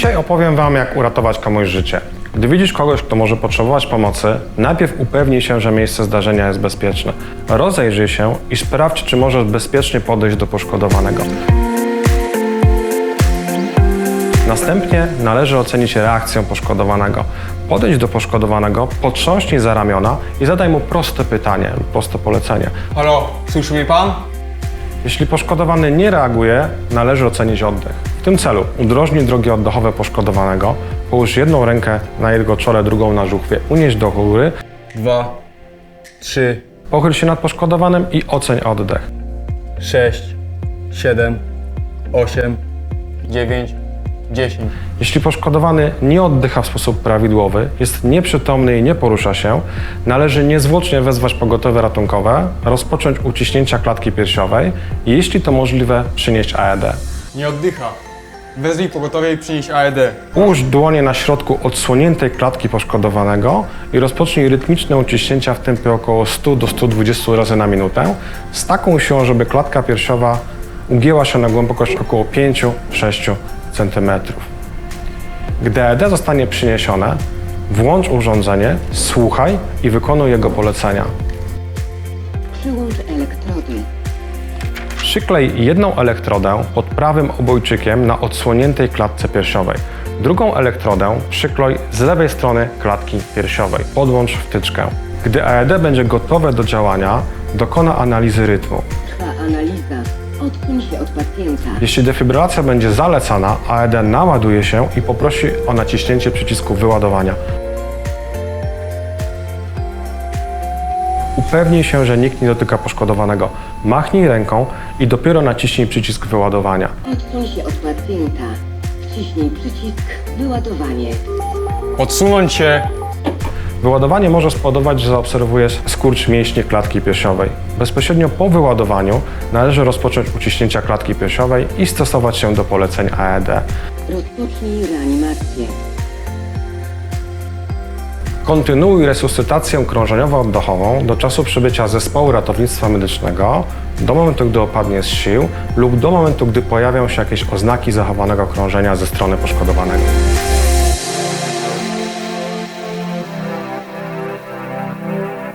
Dzisiaj opowiem Wam, jak uratować komuś życie. Gdy widzisz kogoś, kto może potrzebować pomocy, najpierw upewnij się, że miejsce zdarzenia jest bezpieczne. Rozejrzyj się i sprawdź, czy możesz bezpiecznie podejść do poszkodowanego. Następnie należy ocenić reakcję poszkodowanego. Podejdź do poszkodowanego, potrząśnij za ramiona i zadaj mu proste pytanie proste polecenie. Halo, słyszy mnie pan? Jeśli poszkodowany nie reaguje, należy ocenić oddech. W tym celu udrożnij drogi oddechowe poszkodowanego, połóż jedną rękę na jego czole, drugą na żuchwie, unieś do góry, Dwa, trzy, pochyl się nad poszkodowanym i oceń oddech. sześć, siedem, osiem, dziewięć, dziesięć. Jeśli poszkodowany nie oddycha w sposób prawidłowy, jest nieprzytomny i nie porusza się, należy niezwłocznie wezwać pogotowie ratunkowe, rozpocząć uciśnięcia klatki piersiowej i jeśli to możliwe, przynieść AED. Nie oddycha. Wezwij pogotowie i przynieś AED. Ułóż dłonie na środku odsłoniętej klatki poszkodowanego i rozpocznij rytmyczne uciśnięcia w tempie około 100 do 120 razy na minutę, z taką siłą, żeby klatka piersiowa ugięła się na głębokość około 5-6 cm. Gdy ED zostanie przyniesione, włącz urządzenie, słuchaj i wykonuj jego polecenia. Przyłącz elektrody. Przyklej jedną elektrodę pod prawym obojczykiem na odsłoniętej klatce piersiowej. Drugą elektrodę przyklej z lewej strony klatki piersiowej. Podłącz wtyczkę. Gdy AED będzie gotowe do działania, dokona analizy rytmu. Trwa analiza. Odsuń się od pacjenta. Jeśli defibrylacja będzie zalecana, AED naładuje się i poprosi o naciśnięcie przycisku wyładowania. Upewnij się, że nikt nie dotyka poszkodowanego. Machnij ręką i dopiero naciśnij przycisk wyładowania. Odsuń się od pacjenta. Wciśnij przycisk wyładowanie. Odsunąć się. Wyładowanie może spowodować, że zaobserwujesz skurcz mięśni klatki piersiowej. Bezpośrednio po wyładowaniu należy rozpocząć uciśnięcia klatki piersiowej i stosować się do poleceń AED. Rozpocznij reanimację. Kontynuuj resuscytację krążeniowo-oddechową do czasu przybycia zespołu ratownictwa medycznego, do momentu, gdy opadnie z sił lub do momentu, gdy pojawią się jakieś oznaki zachowanego krążenia ze strony poszkodowanego.